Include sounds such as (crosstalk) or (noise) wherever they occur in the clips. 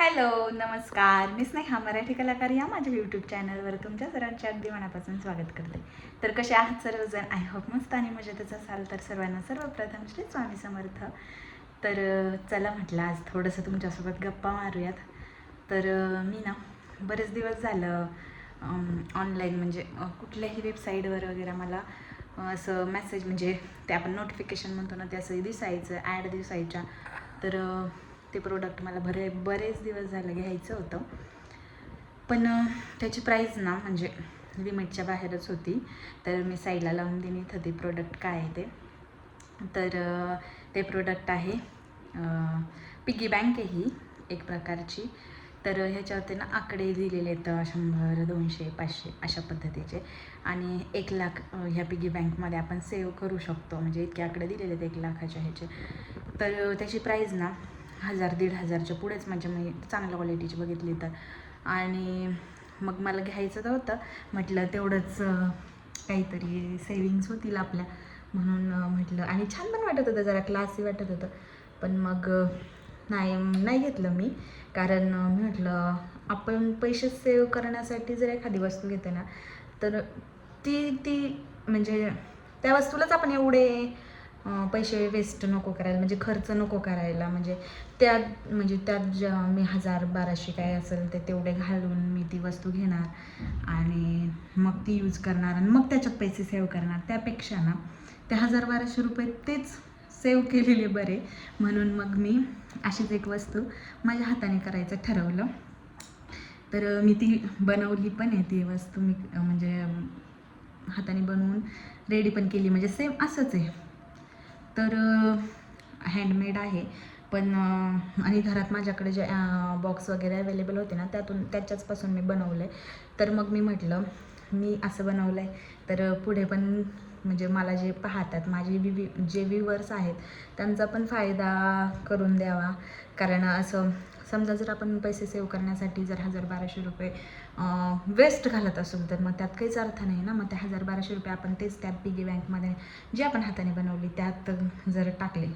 Hello नमस्कार. मी स्नेहा मराठी कलाकार या माझ्या यूट्यूब चॅनलवर तुमच्या सर्वांचे अगदी मनापासून स्वागत करते. तर कसे आहात सर्वजण? आय होप मस्त आणि मजेतच असाल तर सर्वांना सर्वप्रथम श्री स्वामी समर्थ. तर चला म्हटलं आज थोडंसं तुमच्यासोबत गप्पा मारूयात. तर मी ना बरेच दिवस झालं ऑनलाईन म्हणजे कुठल्याही वेबसाईटवर वगैरे मला असं मेसेज म्हणजे ते आपण नोटिफिकेशन म्हणतो ना ते असं दिसायचं ॲड दिसायच्या. तर ते प्रोडक्ट मला बरे बरेच दिवस झालं घ्यायचं होतं. पण त्याची प्राईस ना म्हणजे लिमिटच्या बाहेरच होती. तर मी साईडला लावून देईन इथं ते प्रोडक्ट काय आहे ते. तर ते प्रोडक्ट आहे पिगी बँक आहे ही एक प्रकारची. तर ह्याच्यावरती ना आकडे दिलेले आहेत शंभर दोनशे पाचशे अशा पद्धतीचे. आणि एक लाख ह्या पिगी बँकमध्ये आपण सेव्ह करू शकतो. म्हणजे इतके आकडे दिलेले आहेत एक लाखाच्या ह्याचे. तर त्याची प्राईज ना हजार दीड हजारच्या पुढेच माझ्या मी चांगल्या क्वालिटीची बघितली तर. आणि मग मला घ्यायचं तर होतं. म्हटलं तेवढंच काहीतरी सेविंग्स होतील आपल्या. म्हणून म्हटलं. आणि छान पण वाटत होतं जरा क्लासी वाटत होतं. पण मग नाही नाही घेतलं मी. कारण मी म्हटलं आपण पैसे सेव्ह करण्यासाठी जर एखादी वस्तू घेते ना तर ती ती म्हणजे त्या वस्तूलाच आपण एवढे पैसे वेस्ट नको करायला म्हणजे खर्च नको करायला म्हणजे त्यात म्हणजे त्यात ज्या मी हजार बाराशे काय असेल ते तेवढे घालून मी ती वस्तू घेणार आणि मग ती यूज करणार आणि मग त्याच्यात पैसे सेव्ह करणार. त्यापेक्षा ना ते हजार बाराशे रुपये तेच सेव्ह केलेले बरे. म्हणून मग मी अशीच एक वस्तू माझ्या हाताने करायचं ठरवलं. तर मी ती बनवली पण आहे ती वस्तू. मी म्हणजे हाताने बनवून रेडी पण केली. म्हणजे सेम असंच आहे. तर हँडमेड आहे. पण आणि घरात माझ्याकडे जे बॉक्स वगैरे अवेलेबल होते ना त्यातून त्याच्याचपासून मी बनवलं आहे तर मग मी म्हटलं मी असं बनवलं आहे तर पुढे पण म्हणजे मला जे पाहतात माझे विवि जे व्ह्युअर्स आहेत त्यांचा पण फायदा करून द्यावा. कारण असं समजा जर आपण पैसे सेव्ह करण्यासाठी जर हजार बाराशे रुपये वेस्ट घालत असू तर मग त्यात काहीच अर्थ नाही ना. मग ते हजार बाराशे रुपये आपण तेच त्यात पिगी बँकमध्ये जे आपण हाताने बनवली त्यात जर टाकले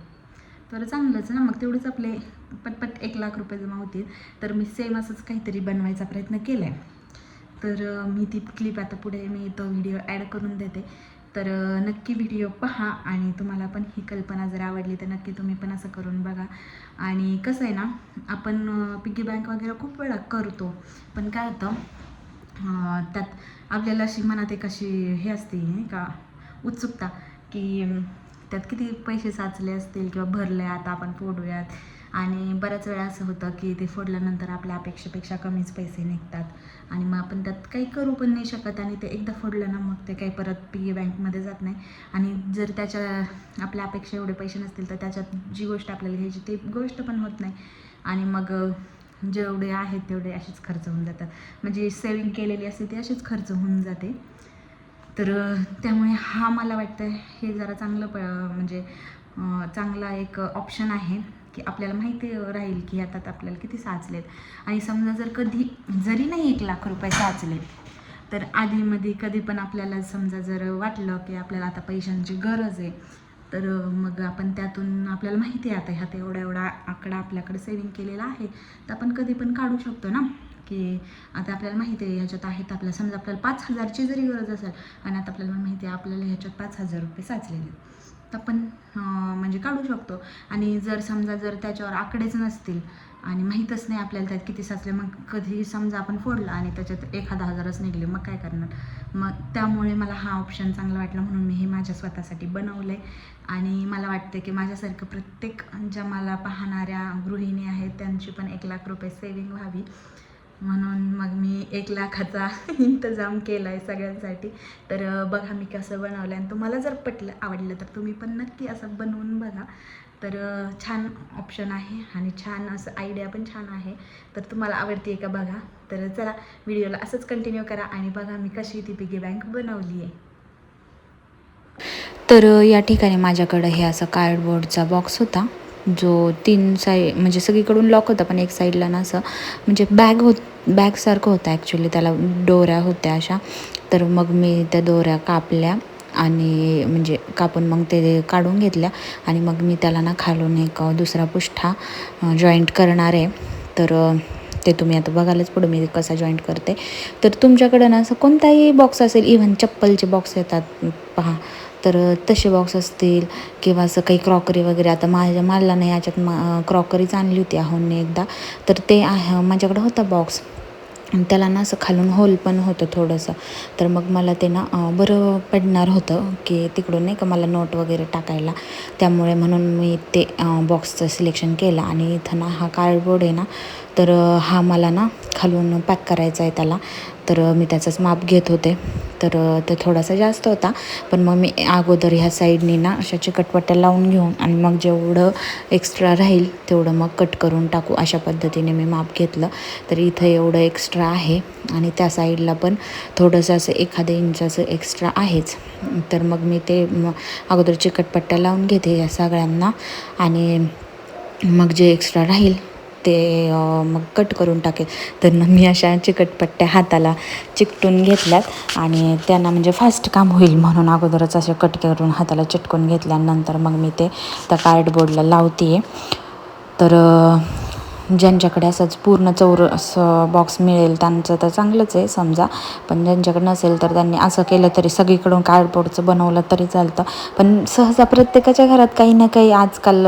तर चांगलंच ना. मग तेवढेच आपले पटपट एक लाख रुपये जमा होतील. तर मी सेम असंच काहीतरी बनवायचा प्रयत्न केला आहे तर मी ती क्लिप आता पुढे मी तो व्हिडिओ ॲड करून देते. तर नक्की व्हिडिओ पहा आणि तुम्हाला पण ही कल्पना जर आवडली तर नक्की तुम्ही पण असं करून बघा. आणि कसं आहे ना आपण पिगी बँक वगैरे खूप वेळा करतो. पण काय होतं त्यात आपल्याला अशी मनात एक अशी हे असते नाही का उत्सुकता की त्यात किती पैसे साचले असतील किंवा भरले आता आपण फोडूयात. आणि बऱ्याच वेळा असं होतं की ते फोडल्यानंतर आपल्या अपेक्षेपेक्षा कमीच पैसे निघतात. आणि मग आपण त्यात काही करू पण नाही शकत आणि ते एकदा फोडलं ना मग ते काही परत पी बँकमध्ये जात नाही. आणि जर त्याच्या आपल्या अपेक्षा एवढे पैसे नसतील तर त्याच्यात जी गोष्ट आपल्याला घ्यायची ती गोष्ट पण होत नाही. आणि मग जेवढे आहेत तेवढे असेच खर्च होऊन जातात. म्हणजे सेविंग केलेली असते ती असेच खर्च होऊन जाते. तर त्यामुळे हा मला वाटतं हे जरा चांगलं प म्हणजे चांगला एक ऑप्शन आहे. की आपल्याला माहिती राहील की ह्यातात आपल्याला किती साचलेत आणि समजा जर कधी जरी नाही एक लाख रुपये साचलेत तर आधीमध्ये कधी पण आपल्याला समजा जर वाटलं की आपल्याला आता पैशांची गरज आहे तर मग आपण त्यातून आपल्याला माहिती आहे आता ह्यात एवढा एवढा आकडा आपल्याकडे सेविंग केलेला आहे तर आपण कधी पण काढू शकतो ना की आता आपल्याला माहिती आहे ह्याच्यात आहेत आपल्याला समजा आपल्याला पाच हजारची जरी गरज असेल आणि आता आपल्याला माहिती आहे आपल्याला ह्याच्यात पाच हजार रुपये साचलेले आहेत. आपण म्हणजे काढू शकतो. आणि जर समजा जर त्याच्यावर आकडेच नसतील आणि माहीतच नाही आपल्याला त्यात किती साचले मग कधी समजा आपण फोडला आणि त्याच्यात एखादा हजारच निघले मग काय करणार? मग त्यामुळे मला हा ऑप्शन चांगला वाटला म्हणून मी हे माझ्या स्वतःसाठी बनवलं आहे आणि मला वाटतं की माझ्यासारखं प्रत्येक ज्या मला पाहणाऱ्या गृहिणी आहेत त्यांची पण एक लाख रुपये सेविंग व्हावी. म्हणून मी एक लाखाचा इंतजाम केला आहे सगळ्यांसाठी. तर बघा मी कसं बनवलं आणि तुम्हाला जर पटलं आवडलं तर तुम्ही पण नक्की असं बनवून बघा. तर छान ऑप्शन आहे आणि छान असं आयडिया पण छान आहे. तर तुम्हाला आवडते का बघा? तर चला व्हिडिओला असंच कंटिन्यू करा आणि बघा मी कशी ती पिगी बँक बनवली आहे. तर या ठिकाणी माझ्याकडं हे असं कार्डबोर्डचा बॉक्स होता. जो तीन साई म्हणजे सगळीकडून लॉक होता पण एक साईडला ना असं म्हणजे बॅग होत बॅगसारखं होतं ॲक्च्युली त्याला दोऱ्या होत्या अशा. तर मग मी त्या दोऱ्या कापल्या आणि म्हणजे कापून मग ते काढून घेतल्या. आणि मग मी त्याला ना खालून एक दुसरा पुष्ठा जॉईंट करणार आहे. तर ते तुम्ही आता बघायलाच पुढं मी कसा जॉईंट करते. तर तुमच्याकडं ना असं कोणताही बॉक्स असेल इव्हन चप्पलचे बॉक्स येतात पहा. तर तसे बॉक्स असतील किंवा असं काही क्रॉकरी वगैरे. आता माझ्या मला नाही याच्यात मा क्रॉकरीच आणली होती आहोंनी एकदा. तर ते आहे माझ्याकडं होता बॉक्स आणि त्याला ना असं खालून होल पण होतं थोडंसं. तर मग मला ते ना बरं पडणार होतं की तिकडून नाही का मला नोट वगैरे टाकायला. त्यामुळे म्हणून मी ते बॉक्सचं सिलेक्शन केलं. आणि इथं ना हा कार्डबोर्ड आहे ना तर हा मला ना खालून पॅक करायचा आहे त्याला. तर मी त्याचंच माप घेत होते. तर ते थोडासा जास्त होता. पण मग मी अगोदर ह्या साईडनी ना अशा चिकटपट्ट्या लावून घेऊन आणि मग जेवढं एक्स्ट्रा राहील तेवढं मग कट करून टाकू. अशा पद्धतीने मी माप घेतलं. तर इथं एवढं एक्स्ट्रा आहे. आणि त्या साईडला पण थोडंसं असं एखाद्या इंचाचं एक्स्ट्रा आहेच. तर मग मी ते अगोदर चिकटपट्ट्या लावून घेते या सगळ्यांना. आणि मग जे एक्स्ट्रा राहील ते मग कट करून टाकेल. तर मी अशा चिकटपट्ट्या हाताला चिकटून घेतल्यात आणि त्यांना म्हणजे फास्ट काम होईल म्हणून अगोदरच असे कट करून हाताला चिटकून घेतल्यानंतर मग मी ते त्या कार्डबोर्डला लावते तर ज्यांच्याकडे असंच पूर्ण चौर असं बॉक्स मिळेल त्यांचं तर चांगलंच आहे समजा. पण ज्यांच्याकडे नसेल तर त्यांनी असं केलं तरी सगळीकडून कार्डबोर्डचं बनवलं तरी चालतं. पण सहसा प्रत्येकाच्या घरात काही ना काही आजकाल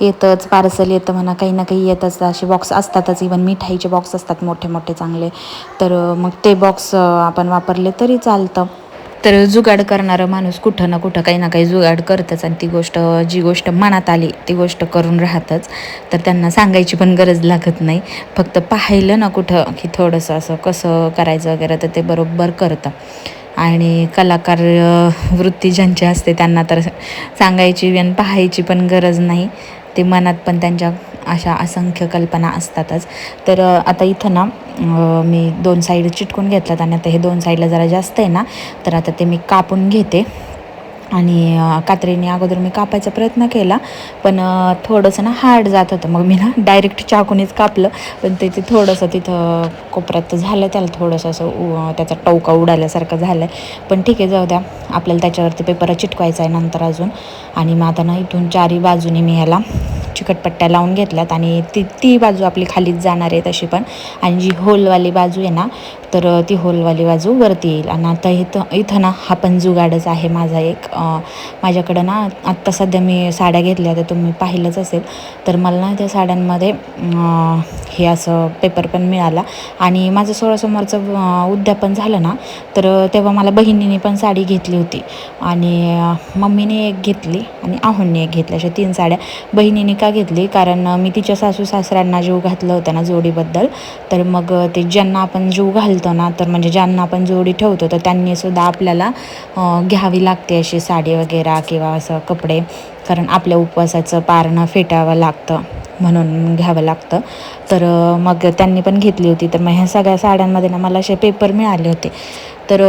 येतंच पार्सल येतं म्हणा काही ना काही येतच असे बॉक्स असतातच. इवन मिठाईचे बॉक्स असतात मोठे मोठे चांगले. तर मग ते बॉक्स आपण वापरले तरी चालतं. तर जुगाड करणारं माणूस कुठं ना कुठं काही ना काही जुगाड करतच आणि ती गोष्ट जी गोष्ट मनात आली ती गोष्ट करून राहतच. तर त्यांना सांगायची पण गरज लागत नाही. फक्त पाहिलं ना कुठं की थोडंसं असं कसं करायचं वगैरे तर ते बरोबर करतं. आणि कलाकार वृत्ती ज्यांची असते त्यांना तर सांगायची आणि पाहायची पण गरज नाही. ते मनात पण त्यांच्या अशा असंख्य कल्पना असतातच. तर आता इथं ना मी दोन साईड चिटकून घेतल्यात आणि आता हे दोन साईडला जरा जास्त आहे ना तर आता ते मी कापून घेते. आणि कात्रीने अगोदर मी कापायचा प्रयत्न केला पण थोडंसं ना हार्ड जात होतं. मग मी ना डायरेक्ट चाकूनेच कापलं पण ते ते थोडंसं तिथं कोपऱ्यात झालं त्याला थोडंसं असं उ- त्याचा टवका उडाल्यासारखं झालं आहे पण ठीक आहे जाऊ द्या आपल्याला त्याच्यावरती पेपर चिटकवायचा आहे नंतर अजून. आणि मग आता ना इथून चारी बाजूने मी ह्याला चिकटपट्ट्या लावून घेतल्यात आणि ती ती बाजू आपली खालीच जाणार आहे तशी पण. आणि जी होलवाली बाजू आहे ना तर ती होलवाली बाजू वरती येईल. आणि आता इथं इथं ना हा पण जुगाडच आहे माझा एक. माझ्याकडं ना आत्ता सध्या मी साड्या घेतल्या तर तुम्ही पाहिलंच असेल. तर मला ना त्या साड्यांमध्ये हे असं पेपर पण मिळाला. आणि माझं सोळासमोरचं उद्यापन झालं ना तर तेव्हा मला बहिणीने पण साडी घेतली होती. आणि मम्मीने एक घेतली आणि आहोंनी एक घेतली. अशा तीन साड्या बहिणीने का घेतली? कारण मी तिच्या सासू सासऱ्यांना जीव घातलं होतं ना जोडीबद्दल. तर मग ते ज्यांना आपण जीव घालतो ना तर म्हणजे ज्यांना आपण जोडी ठेवतो तर त्यांनीसुद्धा आपल्याला घ्यावी लागते अशी साडी वगैरे किंवा असं कपडे. कारण आपल्या उपवासाचं पारणं फेटावं लागतं म्हणून घ्यावं लागतं. तर मग त्यांनी पण घेतली होती. तर मग ह्या सगळ्या साड्यांमध्ये ना मला असे पेपर मिळाले होते. तर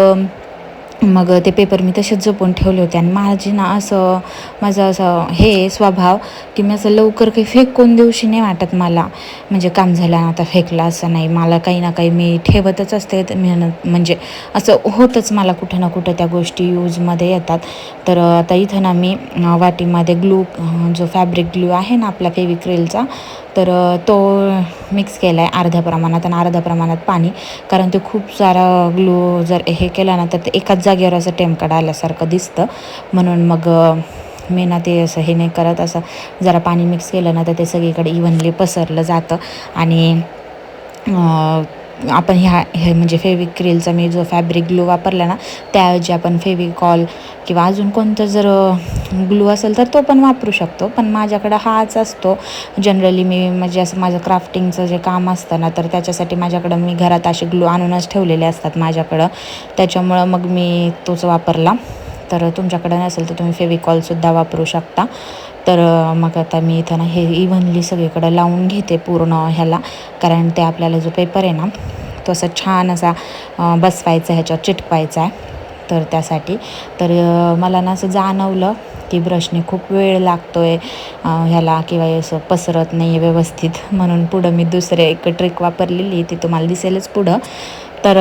मग ते पेपर मी तसेच जपून ठेवले होते. आणि माझी ना असं माझं असं हे आहे स्वभाव की मी असं लवकर काही फेकून देऊशी नाही वाटत मला. म्हणजे काम झालं ना आता फेकलं असं नाही. मला काही ना काही मी ठेवतच असते. मेहनत म्हणजे असं होतंच मला कुठं ना कुठं त्या गोष्टी यूजमध्ये येतात. तर आता इथं ना मी वाटीमध्ये ग्लू जो फॅब्रिक ग्लू आहे ना आपला फेविक्रिलचा तर तो मिक्स केला आहे अर्ध्या प्रमाणात आणि अर्ध्या प्रमाणात पाणी. कारण ते खूप सारा ग्लू जर हे केला ना तर ते एकाच जागेवर असं टेमकड आल्यासारखं दिसतं. म्हणून मग मी ना ते असं हे नाही करत. असं जरा पाणी मिक्स केलं ना तर ते सगळीकडे इव्हनली पसरलं जातं. आणि आपण ह्या हे म्हणजे फेविक्रिलचा मी जो फॅब्रिक ग्लू वापरला ना त्याऐवजी आपण फेविकॉल किंवा अजून कोणतं जर ग्लू असेल तर तो पण वापरू शकतो. पण माझ्याकडं हाच असतो. जनरली मी म्हणजे असं माझं क्राफ्टिंगचं जे काम असतं ना तर त्याच्यासाठी माझ्याकडं मी घरात असे ग्लू आणूनच ठेवलेले असतात माझ्याकडं. त्याच्यामुळं मग मी तोच वापरला. तर तुमच्याकडं नसेल तर तुम्ही फेविकॉलसुद्धा वापरू शकता. तर मग आता मी इथं ना हे इव्हनली सगळीकडं लावून घेते पूर्ण ह्याला. कारण ते आपल्याला जो पेपर आहे ना तो असा छान असा बसवायचा ह्याच्यावर चिटकवायचा आहे. तर त्यासाठी. तर मला ना असं जाणवलं की ब्रशने खूप वेळ लागतो आहे ह्याला किंवा असं पसरत नाही आहे व्यवस्थित. म्हणून पुढं मी दुसरे एक ट्रिक वापरलेली ती तुम्हाला दिसेलच पुढं. तर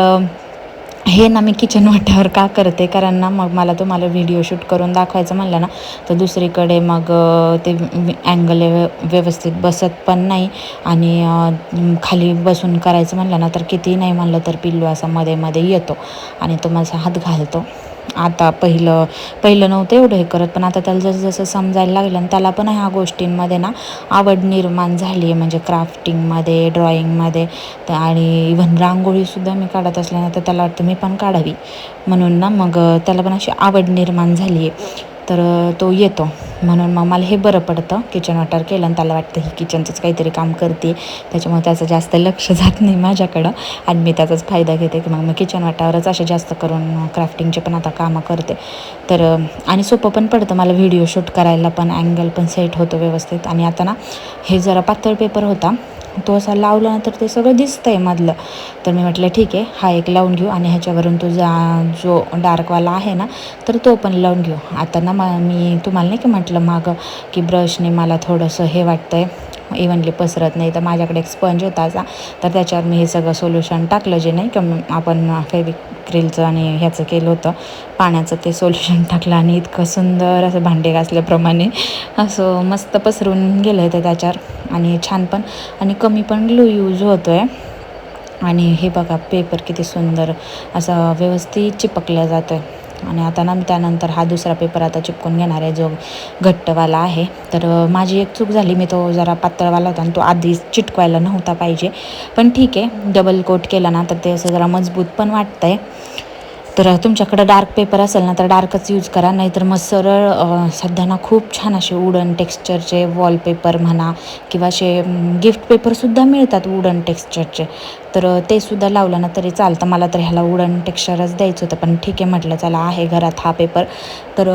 हे ना मी किचन वाट्यावर का करते? कारण ना मग मला तुम्हाला व्हिडिओ शूट करून दाखवायचं म्हणलं ना तर दुसरीकडे मग ते अँगल व्यवस्थित बसत पण नाही आणि खाली बसून करायचं म्हणलं ना तर किती नाही म्हणलं तर पिल्लू असा मध्ये मध्ये येतो आणि तो माझा हात घालतो. आता पहिलं पहिलं नव्हतं एवढं हे करत पण आता त्याला जसं जसं समजायला लागलं आणि त्याला पण ह्या गोष्टींमध्ये ना आवड निर्माण झाली आहे. म्हणजे क्राफ्टिंगमध्ये ड्रॉइंगमध्ये तर आणि इव्हन रांगोळीसुद्धा मी काढत असल्यानं तर त्याला वाटतं मी पण काढावी. म्हणून ना मग त्याला पण अशी आवड निर्माण झाली आहे. तर तो येतो. म्हणून मग मला हे बरं पडतं. किचन वाटर केलं आणि त्याला वाटतं ही किचनचंच काहीतरी काम करते. त्याच्यामुळे त्याचं जास्त लक्ष जात नाही माझ्याकडं. आणि मी त्याचाच फायदा घेते की मग मी किचन वाटावरच असे जास्त करून क्राफ्टिंगचे पण आता कामं करते. तर आणि सोपं पण पडतं मला व्हिडिओ शूट करायला पण अँगल पण सेट होतो व्यवस्थित. आणि आता ना हे जरा पातळ पेपर होता. तो असा लावला ना तर ते सगळं दिसतं आहे मधलं. तर मी म्हटलं ठीक आहे हा एक लावून घेऊ आणि ह्याच्यावरून तो जा जो डार्कवाला आहे ना तर तो पण लावून घेऊ. आता ना मा मी तुम्हाला नाही की म्हटलं मागं की ब्रशने मला थोडंसं हे वाटतं आहे इव्हनली पसरत नाही. तर माझ्याकडे एक स्पंज होता असा. तर त्याच्यावर मी हे सगळं सोल्युशन टाकलं जे नाही कम आपण फेविक्रिलचं आणि ह्याचं केलं होतं. पाण्याचं ते सोल्युशन टाकलं आणि इतकं सुंदर असं भांडे घासल्याप्रमाणे असं मस्त पसरून गेलं आहे ते त्याच्यावर. आणि छान पण. आणि कमी पण ग्लू यूज होतो आहे आणि हे बघा पेपर किती सुंदर असा व्यवस्थित चिपकला जातो आहे आणि आता ना त्यानंतर हा दुसरा पेपर आता चिपकून घेणार आहे जो घट्टवाला आहे. तर माझी एक चूक झाली. मी तो जरा पातळवाला होता आणि तो आधीच चिटकवायला नव्हता पाहिजे. पण ठीक आहे. डबल कोट केला ना तर ते असं जरा मजबूत पण वाटतं आहे तर तुमच्याकडं डार्क पेपर असेल ना तर डार्कच यूज करा. नाहीतर मग सरळ सध्या ना खूप छान असे वुडन टेक्स्चरचे वॉलपेपर म्हणा किंवा असे गिफ्ट पेपरसुद्धा मिळतात वुडन टेक्स्चरचे तर ते सुद्धा लावलं ना तरी चालतं. मला तर ह्याला वुडन टेक्स्चरच द्यायचं होतं पण ठीक आहे म्हटलं चला आहे घरात हा पेपर तर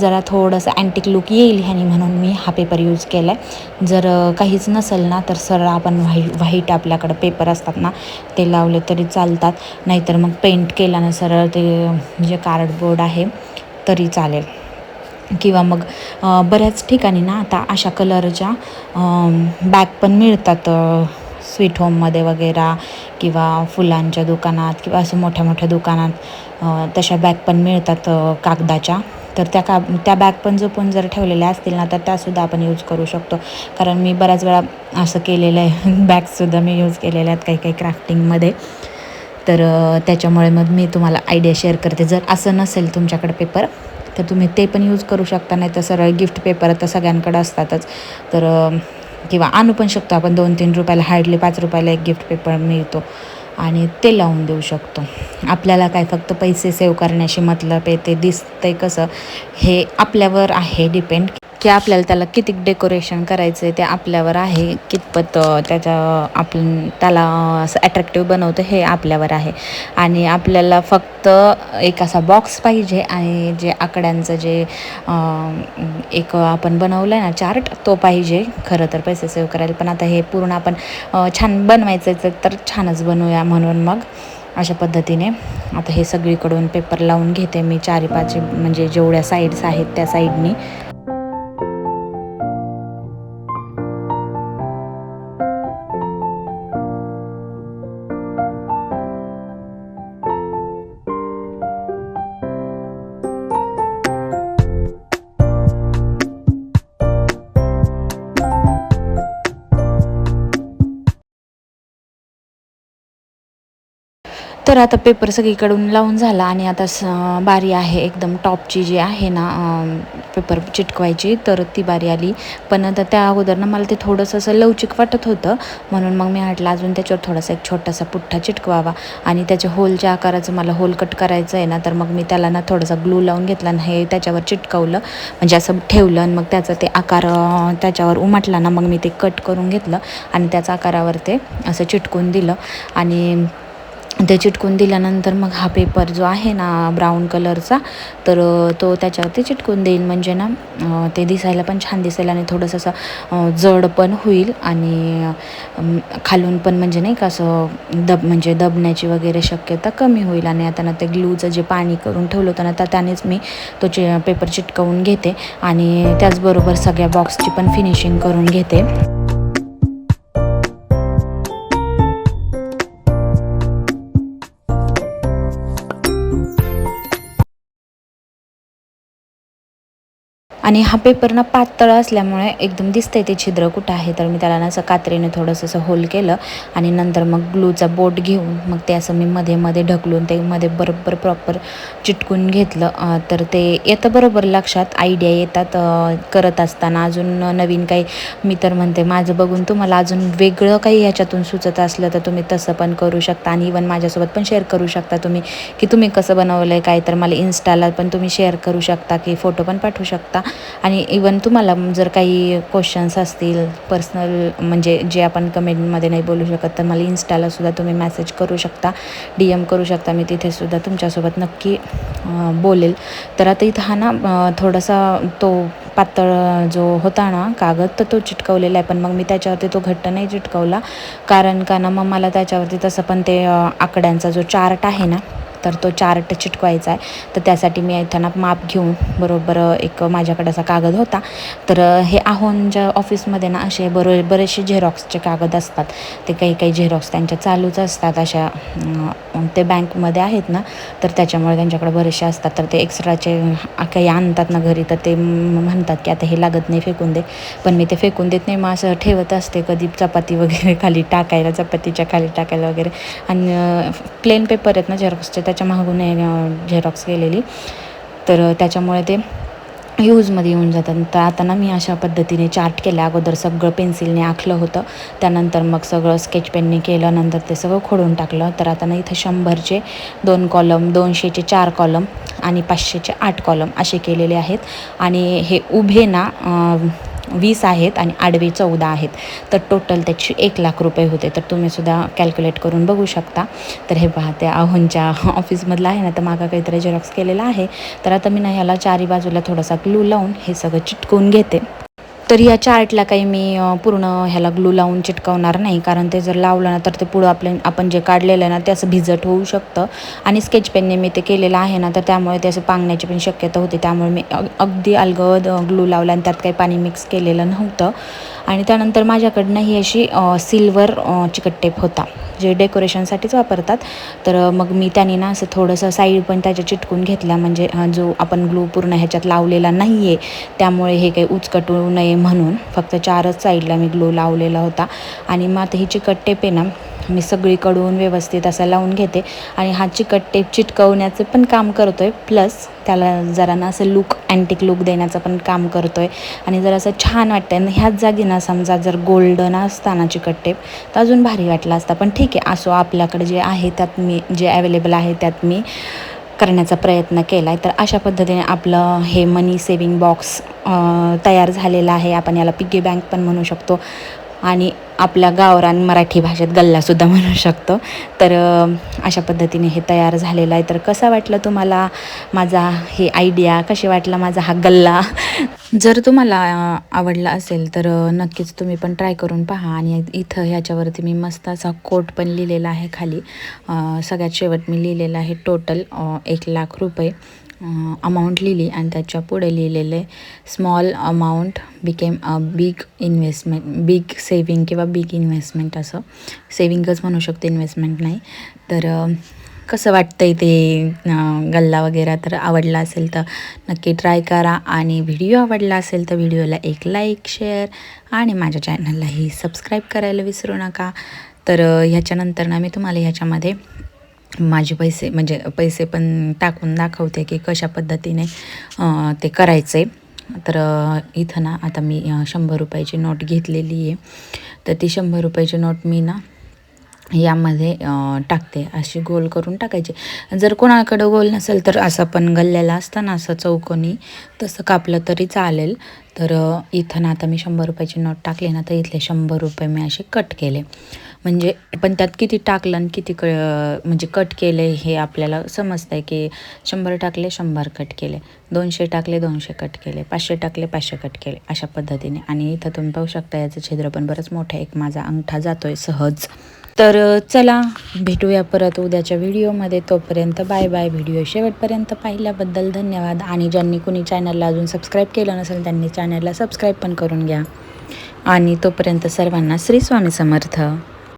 जरा थोडंसं अँटिक लुक येईल ह्यानी म्हणून मी हा पेपर यूज केला आहे जर काहीच नसेल ना तर सरळ आपण व्हाई व्हाईट आपल्याकडं पेपर असतात ना ते लावले तरी चालतात. नाहीतर मग पेंट केला ना सरळ ते जे कार्डबोर्ड आहे तरी चालेल. किंवा मग बऱ्याच ठिकाणी ना आता अशा कलरच्या बॅग पण मिळतात स्वीट होममध्ये वगैरे किंवा फुलांच्या दुकानात किंवा असं मोठ्या मोठ्या दुकानात तशा बॅग पण मिळतात कागदाच्या. तर त्या का त्या बॅग पण जपून जर ठेवलेल्या असतील ना तर त्यासुद्धा आपण यूज करू शकतो. कारण मी बऱ्याच वेळा असं केलेलं आहे. (laughs) बॅगसुद्धा मी यूज केलेल्या आहेत काही काही क्राफ्टिंगमध्ये तर त्याच्यामुळे मग मी तुम्हाला आयडिया शेअर करते. जर असं नसेल तुमच्याकडे पेपर तर तुम्ही ते पण यूज करू शकता. नाही तर सरळ गिफ्ट पेपर तर सगळ्यांकडे असतातच. तर किंवा आणू पण शकतो आपण. दोन तीन रुपयाला हार्डली पाच रुपयाला एक गिफ्ट पेपर मिळतो. आणि ते लावून देऊ शकतो. आपल्याला काय फक्त पैसे सेव्ह करण्याशी मतलब आहे ते दिसतंय कसं? हे आपल्यावर आहे डिपेंड की आपल्याला त्याला किती डेकोरेशन करायचं आहे ते आपल्यावर आहे. कितपत त्याच्या आपण त्याला असं अट्रॅक्टिव्ह बनवतं हे आपल्यावर आहे. आणि आपल्याला फक्त एक असा बॉक्स पाहिजे आणि जे आकड्यांचं जे एक आपण बनवलं आहे ना चार्ट तो पाहिजे. खरं तर पैसे सेव्ह करायला. पण आता हे पूर्ण आपण छान बनवायचं तर छानच बनवूया म्हणून मग. अशा पद्धतीने. आता हे सगळीकडून पेपर लावून घेते मी चारी पाच म्हणजे जेवढ्या साईड्स आहेत त्या साईडनी तर आता पेपर सगळीकडून लावून झाला आणि आता स बारी आहे एकदम टॉपची जी आहे ना पेपर चिटकवायची तर ती बारी आली. पण आता त्या अगोदर ना मला ते थोडंसं असं लवचिक वाटत होतं. म्हणून मग मी म्हटलं अजून त्याच्यावर थोडासा एक छोटासा पुठ्ठा चिटकवावा. आणि त्याच्या होलच्या आकाराचं मला होल कट करायचं आहे ना तर मग मी त्याला ना थोडासा ग्लू लावून घेतला आणि हे त्याच्यावर चिटकवलं. म्हणजे असं ठेवलं आणि मग त्याचा ते आकार त्याच्यावर उमटला ना मग मी ते कट करून घेतलं आणि त्याचा आकारावर ते असं चिटकून दिलं. आणि ते चिटकून दिल्यानंतर मग हा पेपर जो आहे ना ब्राऊन कलरचा तर तो त्याच्यावरती चिटकून देईल. म्हणजे ना ते दिसायला पण छान दिसेल आणि थोडंसं असं जड पण होईल आणि खालून पण म्हणजे नाही का असं दब म्हणजे दबण्याची वगैरे शक्यता कमी होईल. आणि आता ना ते ग्लूचं जे पाणी करून ठेवलं होतं ना तर त्यानेच मी तो चि पेपर चिटकवून घेते. आणि त्याचबरोबर सगळ्या बॉक्सची पण फिनिशिंग करून घेते. आणि हा पेपर ना पातळ असल्यामुळे एकदम दिसतंय ते छिद्र कुठं आहे. तर मी त्याला ना असं कात्रीने थोडंसं असं होल केलं आणि नंतर मग ग्लूचा बोट घेऊन मग ते असं मी मध्ये मध्ये ढकलून ते मध्ये बरोबर प्रॉपर चिटकून घेतलं. तर ते येतं बरोबर लक्षात. आयडिया येतात करत असताना. अजून नवीन काही मी तर म्हणते माझं बघून तुम्हाला अजून वेगळं काही ह्याच्यातून सुचत असलं तर तुम्ही तसं पण करू शकता. आणि इवन माझ्यासोबत पण शेअर करू शकता तुम्ही की तुम्ही कसं बनवलं आहे काय. तर मला इन्स्टाला पण तुम्ही शेअर करू शकता की फोटो पण पाठवू शकता. आणि इवन तुम्हाला जर काही क्वेश्चन्स असतील पर्सनल म्हणजे जे आपण कमेंटमध्ये नाही बोलू शकत तर मला इन्स्टालासुद्धा तुम्ही मॅसेज करू शकता डी एम करू शकता मी तिथेसुद्धा तुमच्यासोबत नक्की बोलेल. तर आता इथं हा ना थोडासा तो पातळ जो होता ना कागद तर तो चिटकवलेला आहे. पण मग मी त्याच्यावरती तो घट्ट नाही चिटकवला. कारण का ना मग मला त्याच्यावरती तसं पण ते आकड्यांचा जो चार्ट आहे ना तर तो चार्ट चिटकवायचा आहे. तर त्यासाठी मी इथं ना माप घेऊन बरोबर एक माझ्याकडे असा कागद होता. तर हे आहोनच्या ऑफिसमध्ये ना असे बरो बरेचसे झेरॉक्सचे कागद असतात. ते काही काही झेरॉक्स त्यांच्या चालूच असतात अशा ते बँकमध्ये आहेत ना तर त्याच्यामुळे त्यांच्याकडे बरेचसे असतात. तर ते एक्स्ट्राचे काही आणतात ना घरी तर ते म्हणतात की आता हे लागत नाही फेकून दे. पण मी ते फेकून देत नाही मग असं ठेवत असते कधी चपाती वगैरे खाली टाकायला चपातीच्या खाली टाकायला वगैरे. आणि प्लेन पेपर आहेत ना झेरॉक्सचे त्याच्या मागून झेरॉक्स केलेली. तर त्याच्यामुळे ते यूजमध्ये येऊन जातात. तर आता ना मी अशा पद्धतीने चार्ट केल्या. अगोदर सगळं पेन्सिलने आखलं होतं. त्यानंतर मग सगळं स्केच पेनने केलं. नंतर ते सगळं खोडून टाकलं. तर आता ना इथं शंभरचे दोन कॉलम दोनशेचे चार कॉलम आणि पाचशेचे आठ कॉलम असे केलेले आहेत. आणि हे उभे ना वीस आहेत आणि आडवे चौदा आहेत. तर टोटल त्याची एक लाख रुपये होते. तर तुम्ही सुद्धा कॅल्क्युलेट करून बघू शकता. तर हे पहा त्या आहोंच्या ऑफिसमधलं आहे ना तर मागं काहीतरी झेरॉक्स केलेला आहे. तर आता मी ना ह्याला चारी बाजूला थोडासा ग्लू लावून हे सगळं चिटकवून घेते. तर या चार्टला काही मी पूर्ण ह्याला ग्लू लावून चिटकवणार नाही. कारण ते जर लावलं ना तर ते पुढं आपले आपण जे काढलेलं आहे ना ते असं भिजट होऊ शकतं. आणि स्केच पेनने मी ते केलेलं आहे ना तर त्यामुळे ते असं पांगण्याची पण शक्यता होती. त्यामुळे मी अग अगदी अलगद ग्लू लावला आणि त्यात काही पाणी मिक्स केलेलं नव्हतं. आणि त्यानंतर माझ्याकडनं ही अशी सिल्वर चिकट टेप होता जे डेकोरेशनसाठीच वापरतात. तर मग मी त्याने ना असं थोडंसं साईड पण त्याच्या चिटकून घेतल्या. म्हणजे जो आपण ग्लू पूर्ण ह्याच्यात लावलेला नाही आहे त्यामुळे हे काही उचकटू नये म्हणून फक्त चारच साईडला मी ग्लू लावलेला होता. आणि मग आता ही चिकट टेप आहे ना मी सगळीकडून व्यवस्थित असा लावून घेते आणि हा चिकट टेप चिटकवण्याचं पण काम करतो आहे प्लस त्याला जरा ना असं लुक अँटिक लुक देण्याचं पण काम करतो आहे आणि जर असं छान वाटतं आहे ह्याच जागी ना समजा जर गोल्डन असता ना चिकट टेप तर अजून भारी वाटला असता. पण ठीक आहे असो आपल्याकडे जे आहे त्यात मी जे अवेलेबल आहे त्यात मी करण्याचा प्रयत्न केला आहे तर अशा पद्धतीने आपलं हे मनी सेविंग बॉक्स तयार झालेलं आहे. आपण याला पिग्गी बँक पण म्हणू शकतो. आणि आपल्या गावरान मराठी भाषेत गल्लासुद्धा म्हणू शकतो. तर अशा पद्धतीने हे तयार झालेलं आहे. तर कसा वाटलं तुम्हाला माझा हे आयडिया कशी वाटला माझा हा गल्ला? जर तुम्हाला आवडला असेल तर नक्कीच तुम्ही पण ट्राय करून पहा. आणि इथं ह्याच्यावरती मी मस्त असा कोट पण लिहिलेला आहे खाली. सगळ्यात शेवट मी लिहिलेलं आहे टोटल एक लाख रुपये. अमाऊंट लिहिली आणि त्याच्या पुढे लिहिलेलं आहे small amount became a big investment big saving किंवा बिग इन्व्हेस्टमेंट असं. सेविंगच म्हणू शकतो इन्व्हेस्टमेंट नाही. तर कसं वाटतंय ते गल्ला वगैरे तर आवडला असेल तर नक्की ट्राय करा. आणि व्हिडिओ आवडला असेल तर व्हिडिओला एक लाईक शेअर आणि माझ्या चॅनललाही सबस्क्राईब करायला विसरू नका. तर ह्याच्यानंतर ना मी तुम्हाला ह्याच्यामध्ये माझे पैसे म्हणजे पैसे पण टाकून दाखवते की कशा पद्धतीने ते करायचे तर इथं ना आता मी शंभर रुपयाची नोट घेतलेली आहे. तर ती शंभर रुपयाची नोट मी ना यामध्ये टाकते. अशी गोल करून टाकायची. जर कोणाकडं गोल नसेल तर असं पण गल्ल्याला असताना असं चौकोनी तसं कापलं तरी चालेल. तर इथं ना आता मी शंभर रुपयाची नोट टाकली ना तर इथले शंभर रुपये मी असे कट केले. म्हणजे पण त्यात किती टाकलं आणि किती क म्हणजे कट केले हे आपल्याला समजतं आहे की शंभर टाकले शंभर कट केले. दोनशे टाकले दोनशे कट केले. पाचशे टाकले पाचशे कट केले. अशा पद्धतीने. आणि इथं तुम्ही पाहू शकता याचं छिद्र पण बरंच मोठं आहे. एक माझा अंगठा जातोय सहज. तर चला भेटूया परत उद्याच्या व्हिडिओमध्ये. तोपर्यंत बाय बाय. व्हिडिओ शेवटपर्यंत पाहिल्याबद्दल धन्यवाद. आणि ज्यांनी कुणी चॅनलला अजून सबस्क्राईब केलं नसेल त्यांनी चॅनलला सबस्क्राईब पण करून घ्या. आणि तोपर्यंत सर्वांना श्री स्वामी समर्थ.